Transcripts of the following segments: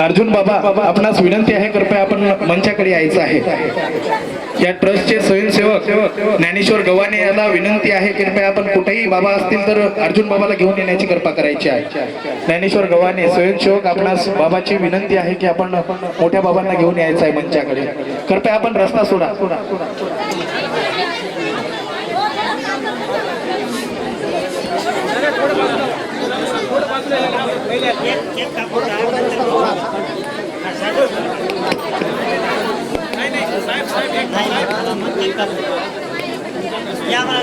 अर्जुन बाबा आपणास विनंती आहे कृपया आपण मंचाकडे यायचं आहे. या ट्रस्टचे स्वयंसेवक ज्ञानेश्वर गव्हाणे याला विनंती आहे कृपया आपण कुठेही बाबा असतील तर अर्जुन बाबाला घेऊन येण्याची कृपा करायची आहे. ज्ञानेश्वर गव्हाणे स्वयंसेवक आपणास बाबाची विनंती आहे की आपण मोठ्या बाबांना घेऊन यायचं आहे मंचाकडे. कृपया आपण रस्ता सोडा. या मला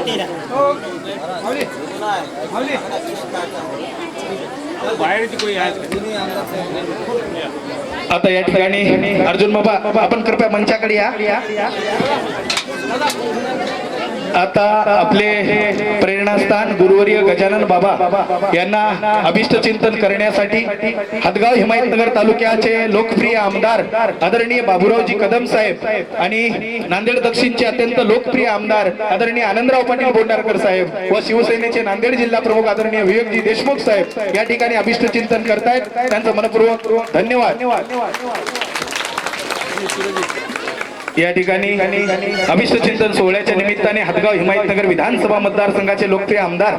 आता या ठिकाणी अर्जुन बाबा आपण कृपया मंचाकडे या. आता आपले प्रेरणास्थान गुरुवर्य गजानन बाबा यांना अभिष्ट चिंतन करण्यासाठी हदगाव हिमायतनगर तालुक्याचे लोकप्रिय आमदार आदरणीय बाबुरावजी कदम साहेब आणि नांदेड दक्षिणचे अत्यंत लोकप्रिय आमदार आदरणीय आनंदराव पाटील बोंडारकर साहेब व शिवसेनेचे नांदेड जिल्हा प्रमुख आदरणीय विवेकजी देशमुख साहेब या ठिकाणी अभिष्ट चिंतन करतायत. त्यांचं मनपूर्वक धन्यवाद. या ठिकाणी अभिष्ट चिंतन सोहळ्याच्या निमित्ताने हदगाव हिमायतनगर विधानसभा मतदारसंघाचे लोकप्रिय आमदार.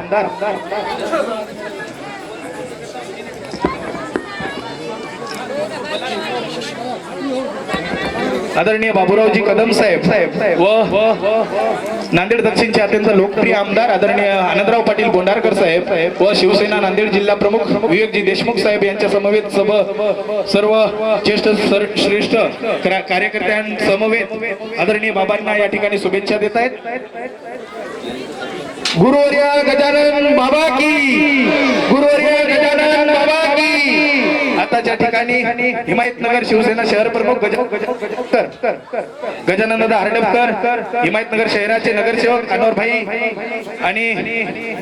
आदरणीय बाबुरावजी कदम साहेब व नांदेड दक्षिणचे अत्यंत लोकप्रिय आमदार आदरणीय आनंदराव पाटील बोंडारकर साहेब व शिवसेना नांदेड जिल्हा प्रमुख विवेकजी देशमुख साहेब यांच्या समवेत सब सर्व ज्येष्ठ सर- श्रेष्ठ कार्यकर्त्यांसमवेत आदरणीय बाबांना या ठिकाणी शुभेच्छा देत आहेत. गुरुवर्या गजानन बाबा की गुरुवर्या गजानन बाबा की आताच्या ठिकाणी हिमायतनगर शिवसेना शहर प्रमुख गजानन गजानन दादा हरडपकर हिमायतनगर शहराचे नगरसेवक अनवर भाई आणि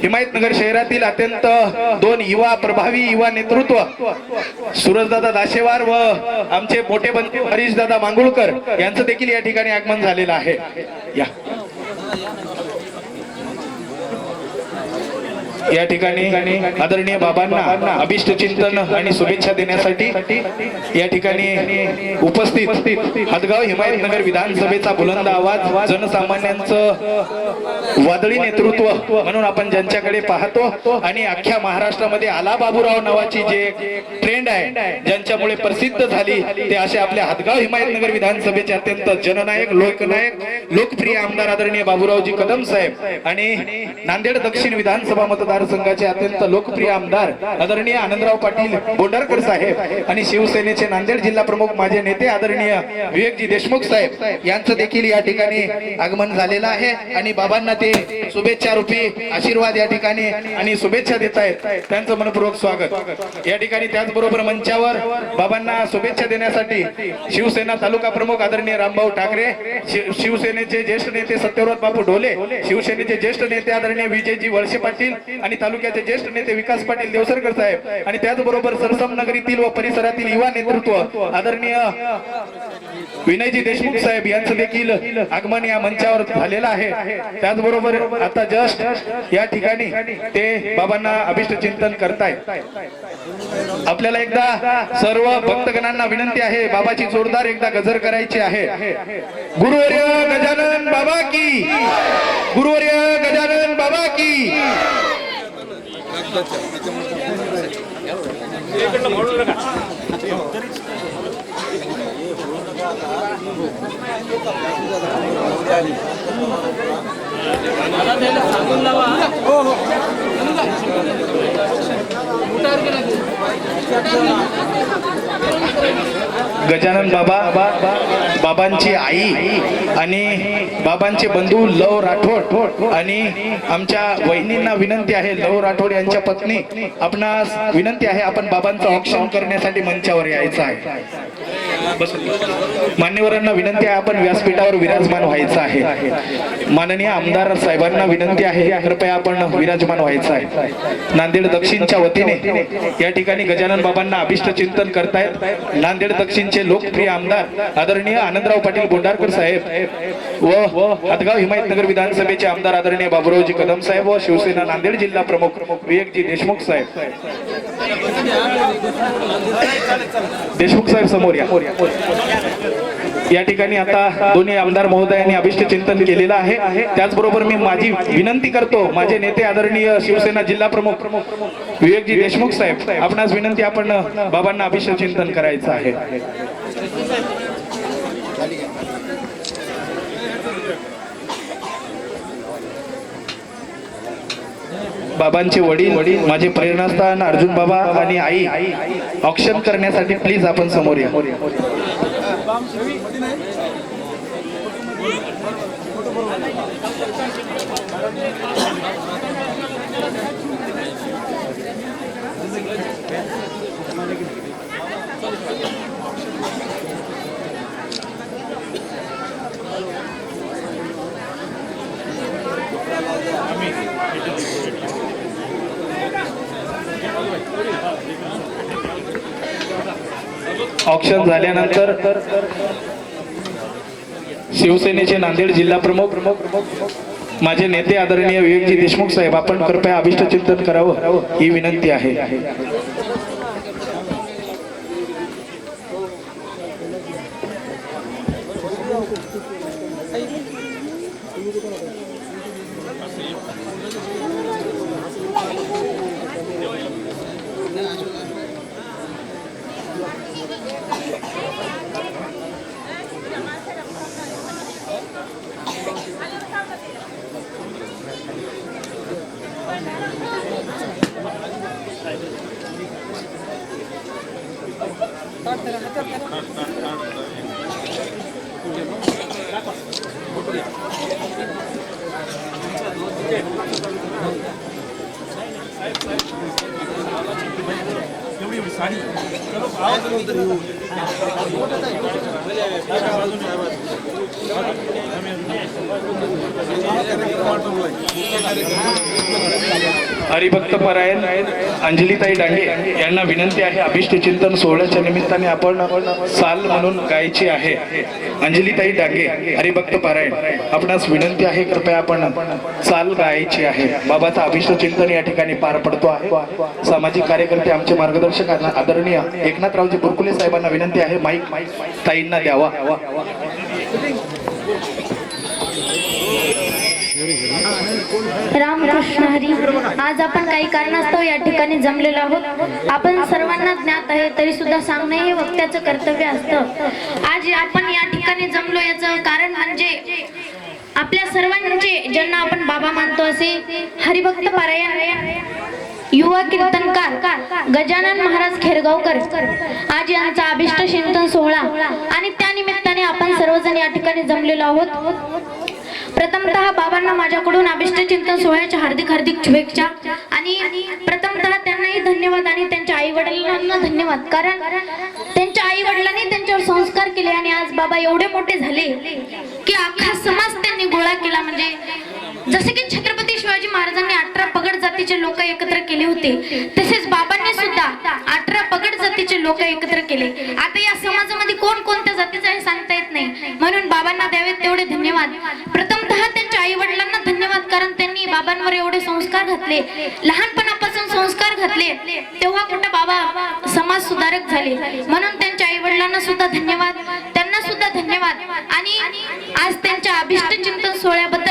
हिमायतनगर शहरातील अत्यंत दोन युवा प्रभावी युवा नेतृत्व सूरजदादा दाशेवार व आमचे मोठे बंधू हरीशदादा मांगुळकर यांचं देखील या ठिकाणी आगमन झालेलं आहे. या. या ठिकाणी आदरणीय बाबांना अभिष्ट चिंतन आणि शुभेच्छा देण्यासाठी या ठिकाणी उपस्थित हदगाव हिमायतनगर विधानसभेचा बुलंद आवाज जनसामान्यांचं वादळी नेतृत्व म्हणून आपण ज्यांच्याकडे पाहतो आणि अख्ख्या महाराष्ट्रामध्ये आला बाबूराव नावाची जे ट्रेंड आहे ज्यांच्यामुळे प्रसिद्ध झाली ते असे आपल्या हदगाव हिमायतनगर विधानसभेचे अत्यंत जननायक लोकनायक लोकप्रिय आमदार आदरणीय बाबूरावजी कदम साहेब आणि नांदेड दक्षिण विधानसभा मतदारसंघाचे अत्यंत लोकप्रिय आमदार आदरणीय आनंदराव पाटील बोंडारकर साहेब आणि शिवसेनेचे नांदेड जिल्हा प्रमुख माझे नेते आदरणीय विवेकजी देशमुख साहेब यांचं देखील या ठिकाणी आगमन झालेलं आहे. आणि बाबांना ते शुभेच्छा रूपी आशीर्वाद या ठिकाणी आणि शुभेच्छा देत आहेत. त्यांचं मनपूर्वक स्वागत. या ठिकाणी त्याचबरोबर मंचावर बाबांना शुभेच्छा देण्यासाठी शिवसेना तालुका प्रमुख आदरणीय रामभाऊ ठाकरे शिवसेनेचे ज्येष्ठ नेते सत्यव्रत बापू ढोले शिवसेनेचे ज्येष्ठ नेते आदरणीय विजयजी वळसे पाटील आणि तालुक्याचे ज्येष्ठ नेते विकास पाटील देवसरकर साहेब आणि त्याचबरोबर सरसम नगरीतील व परिसरातील युवा नेतृत्व आदरणीय विनयजी देशमुख साहेब यांचं देखील आगमन या मंचावर झालेलं आहे. त्याचबरोबर आता जस्ट या ठिकाणी ते बाबांना अभिष्ट चिंतन करतायत. आपल्याला एकदा सर्व भक्तगणांना विनंती आहे बाबाची जोरदार एकदा गजर करायची आहे. गुरुवर्य गजानन बाबा की गुरुवर्य गजानन बाबा की. हो गजानन बाबा बाबांची आई आणि बाबांचे बंधू लव राठोड आणि आमच्या वहिनींना विनंती आहे लव राठोड यांच्या पत्नी. आपणास विनंती आहे आपण बाबांचं ऑप्शन करण्यासाठी मंचावर यायचं आहे. मान्यवरांना विनंती आहे आपण व्यासपीठावर विराजमान व्हायचं आहे. माननीय आमदार साहेबांना विनंती आहे कृपया आपण विराजमान व्हायचं आहे. नांदेड दक्षिणच्या वतीने या ठिकाणी गजानन बाबांना अभिष्ट चिंतन करतायत नांदेड दक्षिणचे लोकप्रिय आमदार आदरणीय आनंदराव पाटील बोंडारकर साहेब व हदगाव हिमायतनगर विधानसभेचे आमदार आदरणीय बाबुरावजी कदम साहेब व शिवसेना नांदेड जिल्हा प्रमुख विवेकजी देशमुख साहेब. देशमुख साहेब समोर या. या ठिकाणी आता दोन्ही आमदार महोदयांनी अभिष्ट चिंतन केलेलं आहे. त्याचबरोबर मी माझी विनंती करतो माझे नेते आदरणीय शिवसेना जिल्हा प्रमुख विवेकजी देशमुख साहेब आपणास विनंती आपण बाबांना अभिष्ट चिंतन करायचं आहे. बाबांचे वडील वडील माझे प्रेरणास्थान अर्जुन बाबा आणि आई. ऑक्शन करण्यासाठी प्लीज आपण समोर या. ऑप्शन झाल्यानंतर शिवसेनेचे नांदेड जिल्हा प्रमुख माझे नेते आदरणीय विवेकजी देशमुख साहेब आपण कृपया अभिष्ट चिंतन करावं ही विनंती आहे हरिभक्त परायण अंजलीताई डांगे यांना विनंती आहे अभिष्ट चिंतन सोहळ्याच्या निमित्ताने आपण साल म्हणून गायची आहे. अंजलीताई डांगे हरिभक्त पारायण आपणास विनंती आहे कृपया आपण साल गायची आहे. बाबाचा अभिष्ट चिंतन या ठिकाणी पार पडतो आहे. सामाजिक कार्यकर्ते आमचे मार्गदर्शक आदरणीय एकनाथरावजी बुरकुले साहेबांना विनंती आहे माईक ताईंना द्यावा. रामकृष्ण हरी आज आपण काही कारणास्तव या ठिकाणी जमलेलो आहोत. आपण सर्वांना ज्ञात आहे तरी सुद्धा सांगणे हे वक्त्याचं कर्तव्य असतं. आज आपण या ठिकाणी जमलो याचं कारण म्हणजे आपल्या सर्वांचे ज्यांना आपण बाबा मानतो असे हरिभक्त पारायण युवा कीर्तनकार गजानन महाराज खेरगावकर. आज यांचा अभिष्ट चिंतन सोहळा. आणि त्या निमित्ताने आपण सर्वजण या ठिकाणी जमलेलो आहोत. प्रथमतः बाबांना माझ्याकडून अभिष्ट चिंतन सोहळ्याच्या हार्दिक हार्दिक शुभेच्छा. आणि प्रथमतः त्यांनाही धन्यवाद आणि त्यांच्या आई वडिलांना धन्यवाद. कारण त्यांच्या आई वडिलांनी त्यांच्यावर संस्कार केले आणि आज बाबा एवढे मोठे झाले की अख्खा समाज त्यांनी गोळा केला. म्हणजे जसे की छत्रपती शिवाजी महाराजांनी अठरा पगड जातीचे लोक एकत्र केले होते तसेच बाबांनी सुद्धा अठरा पगड जातीचे लोक एकत्र केले. आता या समाजामध्ये कोण कोणत्या जातीचं हे सांगता येत नाही. म्हणून बाबांना द्यावेत तेवढे धन्यवाद. प्रथमतः त्यांच्या आई वडिलांना धन्यवाद कारण त्यांनी बाबांवर एवढे संस्कार घातले. लहानपणापासून संस्कार घातले तेव्हा कुठं बाबा समाज सुधारक झाले. म्हणून त्यांच्या आई वडिलांना सुद्धा धन्यवाद त्यांना सुद्धा धन्यवाद. आणि आज त्यांच्या अभिष्ट चिंतन सोहळ्याबद्दल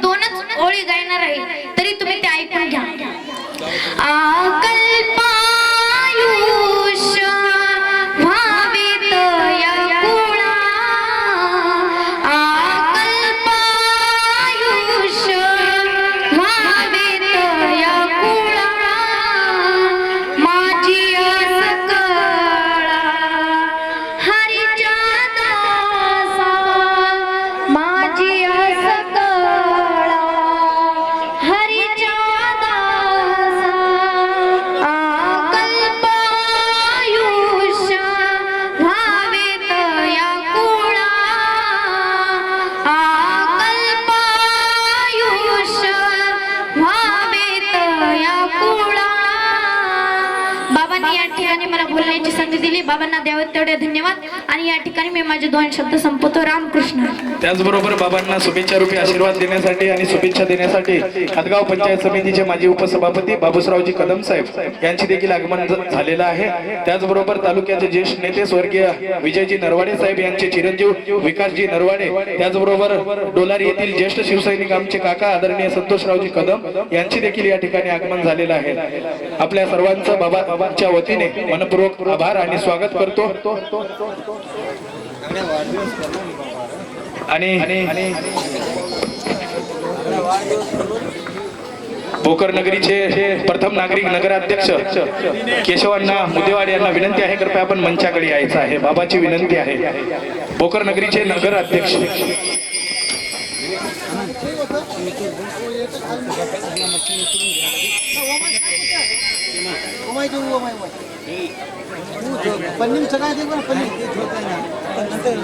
दोनच ओळी गायणार आहे तरी तुम्ही ते ऐकून घ्या. आकल्पायुष बाबांना द्यावेत तेवढे धन्यवाद. आणि या ठिकाणी मी माझे दोन शब्द संपवतो. रामकृष्ण. त्याचबरोबर बाबांना शुभेच्छा रूपी आशीर्वाद देण्यासाठी आणि शुभेच्छा देण्यासाठी हदगाव पंचायत समितीचे माजी उपसभापती बाबूसरावजी कदम साहेब यांची देखील आगमन झालेलं आहे. त्याचबरोबर तालुक्याचे ज्येष्ठ नेते स्वर्गीय विजयजी नरवाडे साहेब यांचे चिरंजीव विकासजी नरवाडे त्याचबरोबर डोलारी येथील ज्येष्ठ शिवसैनिक आमचे काका आदरणीय संतोषरावजी कदम यांची देखील या ठिकाणी आगमन झालेलं आहे. आपल्या सर्वांचं बाबा बाबांच्या वतीने मनपूर्वक आभार आणि स्वागत करतो. आणि आणि भोकर नगरीचे प्रथम नागरिक नगराध्यक्ष केशवांना मुदेवाड यांना विनंती आहे. कृपया आपण मंचाकडे यायचं आहे. बाबाची विनंती आहे. भोकर नगरीचे नगराध्यक्ष पन्नीम सगळं दे बरं पन्नीम पुंडलिकदेव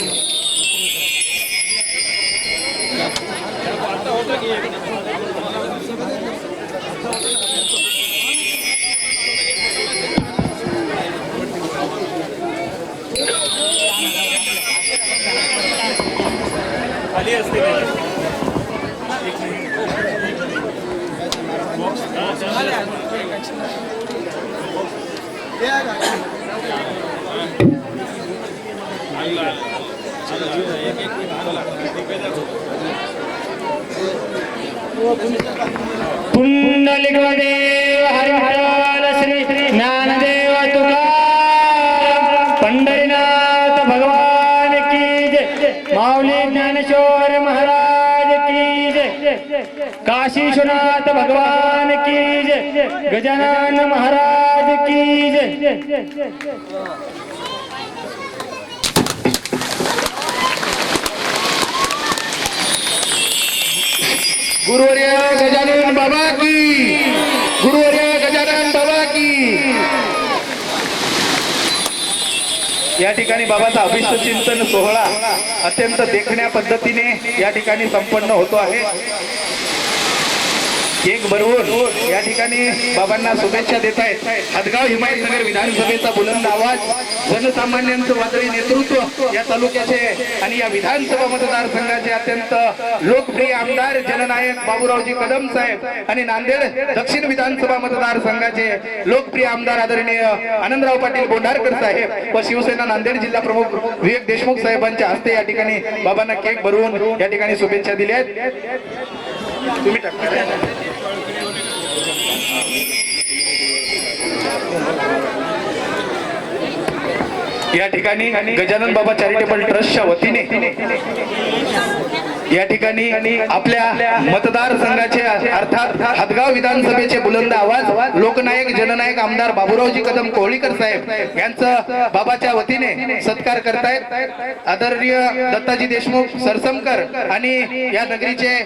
काशीश्वनाथ काशी विश्वनाथ भगवान की जय गजानन महाराज की जय। गुरुवर्य गजानन बाबा की गुरुवर्य गजानन बाबा की। या ठिकाणी बाबाचा अभिष्ट चिंतन सोहळा अत्यंत देखण्या पद्धतीने या ठिकाणी संपन्न होतो आहे. केक बनवून या ठिकाणी बाबांना शुभेच्छा देत आहेत हदगाव हिमायतनगर विधानसभेचा बुलंद आवाज जनसामान्यांचं वादळी नेतृत्व या तालुक्याचे आणि या विधानसभा मतदारसंघाचे अत्यंत लोकप्रिय आमदार जननायक बाबूरावजी कदम साहेब आणि नांदेड दक्षिण विधानसभा मतदारसंघाचे लोकप्रिय आमदार आदरणीय आनंदराव पाटील बोंढारकर साहेब व शिवसेना नांदेड जिल्हा प्रमुख विवेक देशमुख साहेबांच्या हस्ते या ठिकाणी बाबांना केक भरवून या ठिकाणी शुभेच्छा दिल्या आहेत. तुम्ही या ठिकाणी गजानन बाबा चॅरिटेबल ट्रस्टच्या वतीने या ठिकाणी आपल्या मतदारसंघाचे अर्थात हदगाव विधानसभेचे बुलंद आवाज लोकनायक जननायक आमदार बाबूरावजी कदम कोहळीकर साहेब यांचं बाबाच्या वतीने सत्कार करतायत. आदरणीय दत्ताजी देशमुख सरसमकर आणि या नगरीचे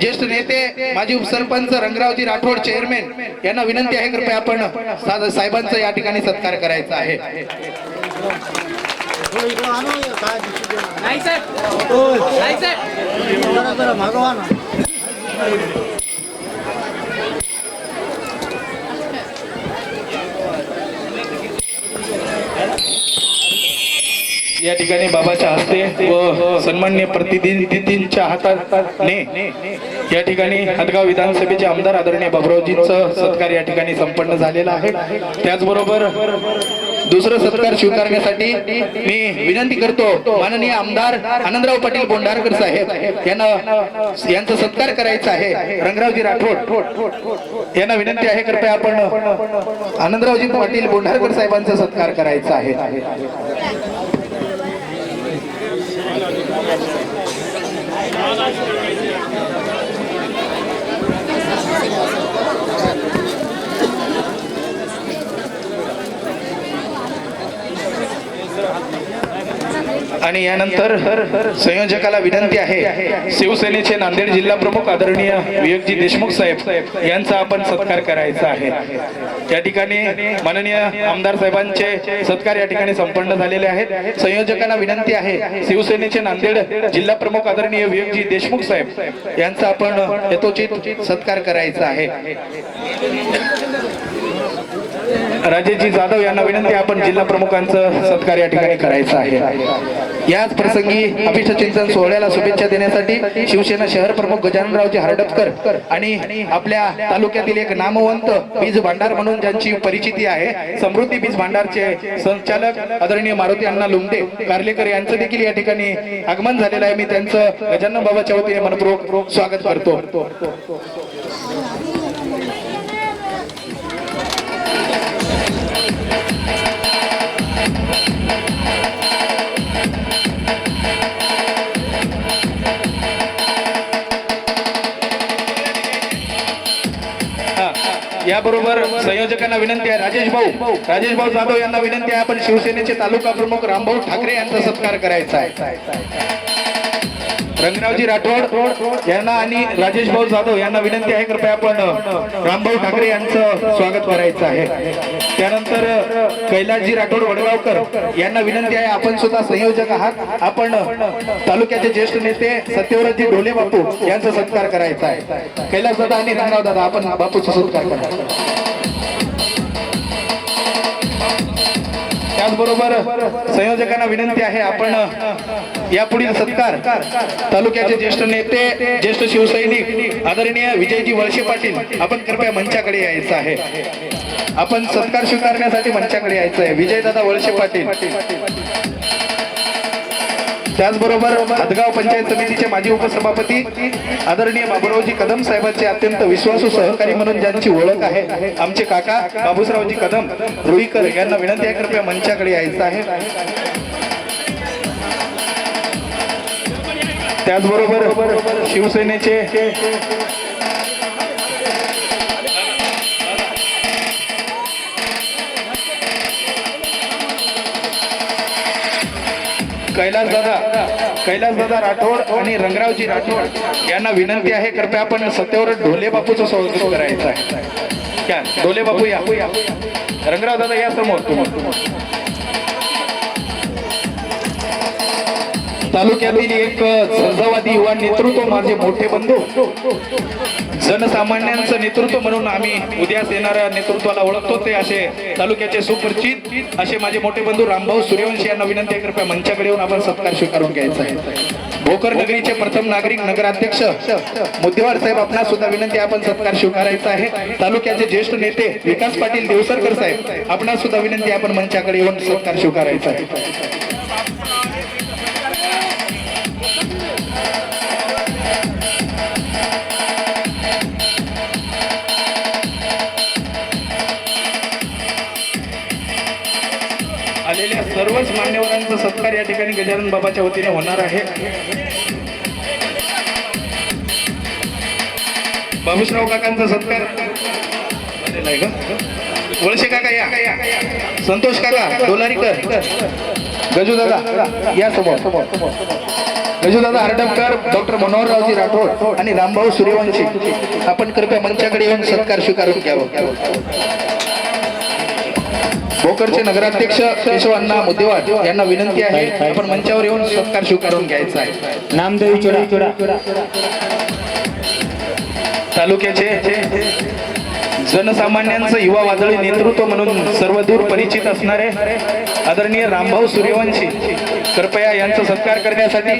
ज्येष्ठ नेते माजी उपसरपंच रंगरावजी राठोड चेअरमॅन यांना विनंती आहे कृपया आपण साहेबांचा या ठिकाणी सत्कार करायचा आहे. नाही साहेब मागवा ना या ठिकाणी बाबाच्या हस्ते व सन्मान्य प्रतिनिधींच्या हाताने या ठिकाणी हदगाव विधानसभेचे आमदार आदरणीय बाबुरावजींचं सत्कार या ठिकाणी संपन्न झालेला आहे. त्याचबरोबर दुसरं सत्कार स्वीकारण्यासाठी मी विनंती करतो माननीय आमदार आनंदराव पाटील बोंडारकर साहेब यांना यांचा सत्कार करायचा आहे. रंगरावजी राठोड यांना विनंती आहे कृपया आपण आनंदरावजी पाटील बोंडारकर साहेबांचा सत्कार करायचा आहे. आणि यानंतर संयोजकाला विनंती आहे शिवसेनेचे नांदेड जिल्हा प्रमुख आदरणीय विवेकजी देशमुख साहेब यांचा आपण सत्कार करायचा आहे. या ठिकाणी माननीय आमदार साहेबांचे सत्कार या ठिकाणी संपन्न झालेले आहेत. संयोजकांना विनंती आहे शिवसेनेचे नांदेड जिल्हा प्रमुख आदरणीय विवेकजी देशमुख साहेब यांचा आपण यथोचित सत्कार करायचा आहे. राजेशजी जाधव यांना विनंती आपण जिल्हा प्रमुखांचं सत्कार या ठिकाणी करायचं आहे. याच प्रसंगी अभिष्ट चिंतन सोहळ्याला शुभेच्छा देण्यासाठी शिवसेना शहर प्रमुख गजाननरावजी हरडपकर आणि आपल्या तालुक्यातील एक नामवंत बीज भांडार म्हणून ज्यांची परिचिती आहे समृद्धी बीज भांडारचे संचालक आदरणीय मारुती अण्णा लुमडे कार्लेकर यांचं देखील या ठिकाणी आगमन झालेलं आहे. मी त्यांचं गजानन बाबाच्या वतीने मनपूर्वक स्वागत करतो. याबरोबर संयोजकांना विनंती आहे. राजेश भाऊ राजेश भाऊ जाधव यांना विनंती आहे. आपण शिवसेनेचे तालुका प्रमुख रामभाऊ ठाकरे यांचा सत्कार करायचा आहे. रंगरावजी राठोड यांना आणि राजेश भाऊ जाधव यांना विनंती आहे. कृपया आपण रामभाऊ ठाकरे यांचं स्वागत करायचं आहे. त्यानंतर कैलासजी राठोड वडगावकर यांना विनंती आहे आपण सुद्धा संयोजक आहात. आपण तालुक्याचे ज्येष्ठ नेते सत्यव्रतजी ढोले बापू यांचा सत्कार करायचा आहे. कैलास दादा आणि रंगराव दादा आपण बापूचा सत्कार करायचा त्याचबरोबर संयोजकांना विनंती आहे आपण यापुढील सत्कार तालुक्याचे ज्येष्ठ नेते ज्येष्ठ शिवसैनिक आदरणीय विजयजी वळसे पाटील आपण कृपया मंचाकडे यायचं आहे. आपण सत्कार स्वीकारण्यासाठी मंचाकडे यायचं आहे विजयदादा वळशे पाटील. त्याचबरोबर हदगाव पंचायत समितीचे माजी उपसभापती आदरणीय बाबुरावजी कदम साहेबांचे अत्यंत विश्वासू सहकारी म्हणून ज्यांची ओळख आहे आमचे काका बाबूसरावजी कदम रुईकर यांना विनंती आहे कृपया मंचाकडे यायचं आहे. त्याचबरोबर शिवसेनेचे कैलास दादा कैलास दादा राठोड आणि रंगरावजी राठोड यांना विनंती आहे कृपया आपण सत्यावर ढोले बापूचं स्वागत करायचं आहे. क्या ढोले बापू या. रंगराव दादा या समोर. तालुक्यातील एक झंझावादी युवा नेतृत्व माझे मोठे बंधू. जनसामान्यांचं नेतृत्व म्हणून आम्ही उद्यास येणाऱ्या नेतृत्वाला ओळखतो. ते असे तालुक्याचे सुपरिचित असे माझे मोठे बंधू रामभाऊ सूर्यवंशी यांना विनंती आहे कृपया मंचाकडे येऊन आपण सत्कार स्वीकारून घ्यायचा आहे. भोकर नगरीचे प्रथम नागरिक नगराध्यक्ष मुद्देवार साहेब आपणास सुद्धा विनंती आपण सत्कार स्वीकारायचा आहे. तालुक्याचे ज्येष्ठ नेते विकास पाटील देवसरकर साहेब आपणास सुद्धा विनंती आपण मंचाकडे येऊन सत्कार स्वीकारायचा आहे. सत्कार या ठिकाणी गजानन बाबाच्या वतीने होणार आहे. बाबूसराव काकांचा सत्कार. झालेला का? वळसे काका या. संतोष काका डोलारीकर. गजू दादा या समोर. गजू दादा हरडपकर डॉक्टर मनोहररावजी राठोड आणि रामभाऊ सूर्यवंशी. आपण कृपया मंचाकडे येऊन सत्कार स्वीकारून घ्यावं. भोकरचे नगराध्यक्ष केशव अण्णा मुद्देवाड यांना विनंती आहे आपण मंचावर येऊन सत्कार स्वीकारून घ्यायचा आहे. नामदेवी चोडा तालुक्याचे जनसामान्यांचं युवा वादळी नेतृत्व म्हणून सर्वदूर परिचित असणारे आदरणीय रामभाऊ सूर्यवंशी कृपया यांचा सत्कार करण्यासाठी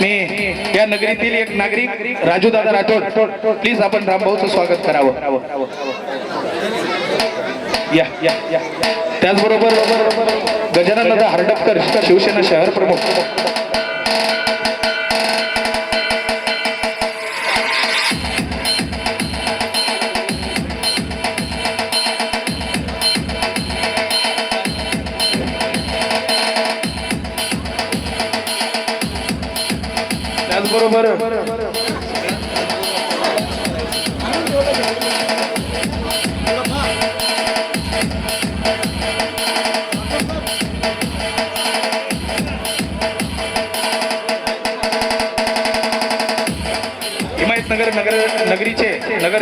मी या नगरीतील एक नागरिक राजू दादा राठोड प्लीज आपण रामभाऊचं स्वागत करावं. या या या. त्याचबरोबर गजानन दादा हरडपकर शिवसेना शहर प्रमुख. त्याचबरोबर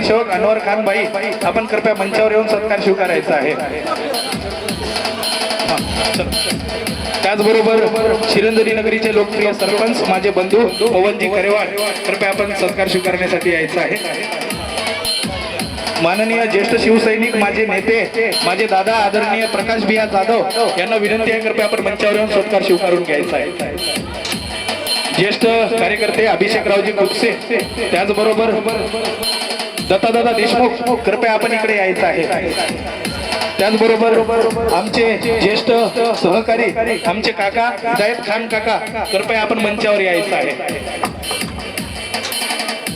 नगरसेवक अनवर खान भाई आपण कृपया मंचावर येऊन सत्कार स्वीकारायचा आहे. त्याचबरोबर शिरंदरी नगरीचे लोकप्रिय सरपंच माझे बंधू पवनजी करेवाड कृपया आपण सत्कार स्वीकारण्यासाठी यायचं आहे. माननीय ज्येष्ठ शिवसैनिक माझे नेते माझे दादा आदरणीय प्रकाश बिया जाधव यांना विनंती आहे कृपया आपण मंचावर येऊन सत्कार स्वीकारून घ्यायचा आहे. ज्येष्ठ कार्यकर्ते अभिषेकरावजी कुपसे त्याचबरोबर दत्तादादा देशमुख कृपया आपण इकडे यायचं आहे. त्याचबरोबर आमचे ज्येष्ठ सहकारी आमचे काका जायद खान काका कृपया आपण मंचावर यायचं आहे.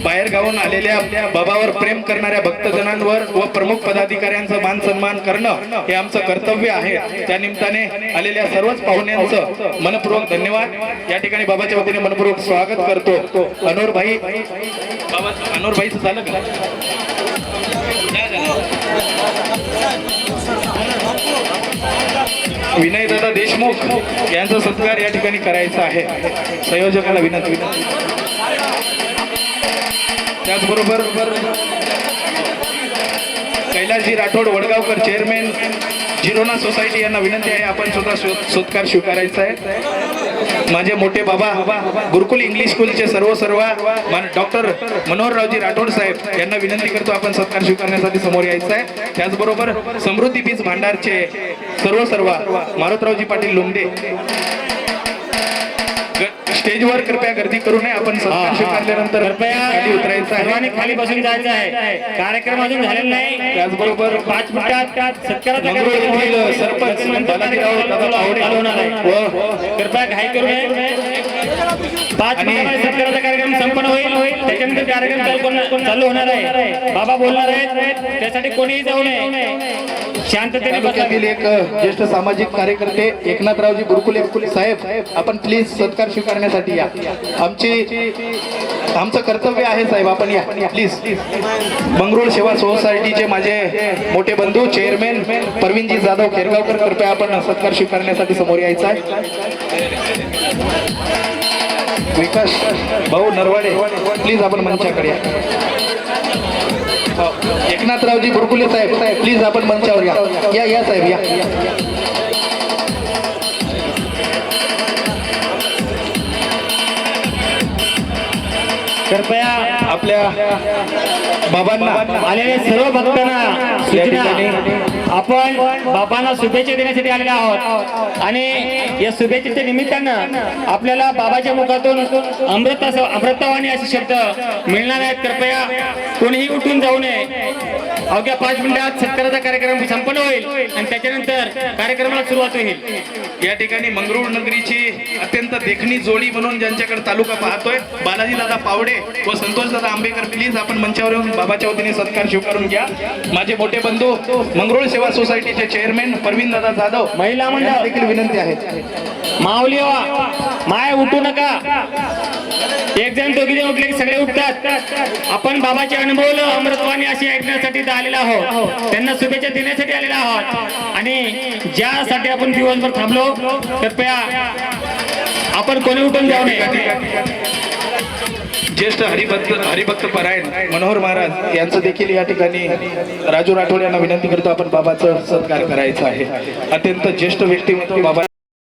बाहेर गावून आलेल्या बाबावर प्रेम करणाऱ्या भक्तजनांवर व प्रमुख पदाधिकाऱ्यांचा मान सन्मान करणं हे आमचं कर्तव्य आहे. त्या निमित्ताने आलेल्या सर्वच पाहुण्यांचं मनपूर्वक धन्यवाद. या ठिकाणी बाबाच्या वतीने मनपूर्वक स्वागत करतो. अनोर भाई बाबा अनोर भाईचं झालं विनय दादा देशमुख यांचा सत्कार या ठिकाणी करायचा आहे. संयोजकाला विनंती विनंती. त्याचबरोबर कैलासजी राठोड वडगावकर चेअरमॅन जिरोना सोसायटी यांना विनंती आहे आपण सुद्धा सत्कार स्वीकारायचा आहे. माझे मोठे बाबा गुरुकुल इंग्लिश स्कूलचे सर्व सर्व डॉक्टर मनोहररावजी राठोड साहेब यांना विनंती करतो आपण सत्कार स्वीकारण्यासाठी समोर यायचं आहे. त्याचबरोबर समृद्धी बीज भांडारचे सर्व सर्व मारुतरावजी पाटील लोंढे स्टेजवर कृपया गर्दी करू नये. आपण सत्कार स्वीकारल्यानंतर कृपया खाली उतरायचं आहे. सर्वांनी खाली बसून जायचं आहे. कार्यक्रम अजून झालेला नाही. त्याचबरोबर पाच मिनिटात सत्काराचा. सरपंच कृपया घाई करू नये. पाच मिनिटामध्ये सत्काराचा कार्यक्रम संपन्न होईल. त्याच्यानंतर कार्यक्रम चालू होणार आहे. बाबा बोलणार आहेत. त्यासाठी कोणीही जाऊ नये. शांततेने. तालुक्यातील एक ज्येष्ठ सामाजिक कार्यकर्ते एकनाथरावजी गुरुकुले साहेब आपण प्लीज सत्कार स्वीकारण्यासाठी या. आमची आमचं कर्तव्य आहे साहेब आपण या. प्लीज मंगरुळ सेवा सोसायटीचे माझे मोठे बंधू चेअरमॅन परवीनजी जाधव खेरगावकर कृपया आपण सत्कार स्वीकारण्यासाठी समोर यायचं आहे. विकास भाऊ नरवाडे प्लीज आपण मंचाकडे या. हो, एकनाथरावजी बुरकुले साहेब साहेब प्लीज आपण मंचावर या. या या साहेब या. कृपया आपल्या बाबांना आलेल्या सर्व भक्तांना सूचना. आपण बाबांना शुभेच्छा देण्यासाठी आलेले आहोत. आणि या शुभेच्छेच्या निमित्तानं आपल्याला बाबाच्या मुखातून अमृत अमृतवाणी असे शब्द मिळणार आहेत. कृपया कोणीही उठून जाऊ नये. अवघ्या पाच मिनिटात सत्काराचा कार्यक्रम संपन्न होईल आणि त्याच्यानंतर कार्यक्रमाला सुरुवात होईल. या ठिकाणी मंगरुळ नगरीची अत्यंत देखणी जोडी म्हणून ज्यांच्याकडे तालुका पाहतोय बालाजी दादा पावडे व संतोष दादा आंबेकर प्लीज आपण मंचावर येऊन बाबाच्या वतीने सत्कार स्वीकारून घ्या. माझे मोठे बंधू मंगरुळ सेवा सोसायटीचे चेअरमॅन परवीन दादा जाधव महिला मंडळ. देखील विनंती आहे. माऊली माय उठू नका. एक जण दोघी जण उठले की सगळे उठतात. आपण बाबाचे अनुभव अमृतवाणी अशी ऐकण्यासाठी आलेलो आहोत. त्यांना शुभेच्छा देण्यासाठी आलेलो आहोत. आणि ज्यासाठी आपण दिवसभर थांबलो कृपया आपण कोणी उठून जाऊ नये. ज्येष्ठ हरिभक्त हरिभक्त परायण मनोहर महाराज यांचं देखील या ठिकाणी राजू राठोड यांना विनंती करतो आपण बाबाचं सत्कार करायचा आहे. अत्यंत ज्येष्ठ व्यक्तिमत्व बाबा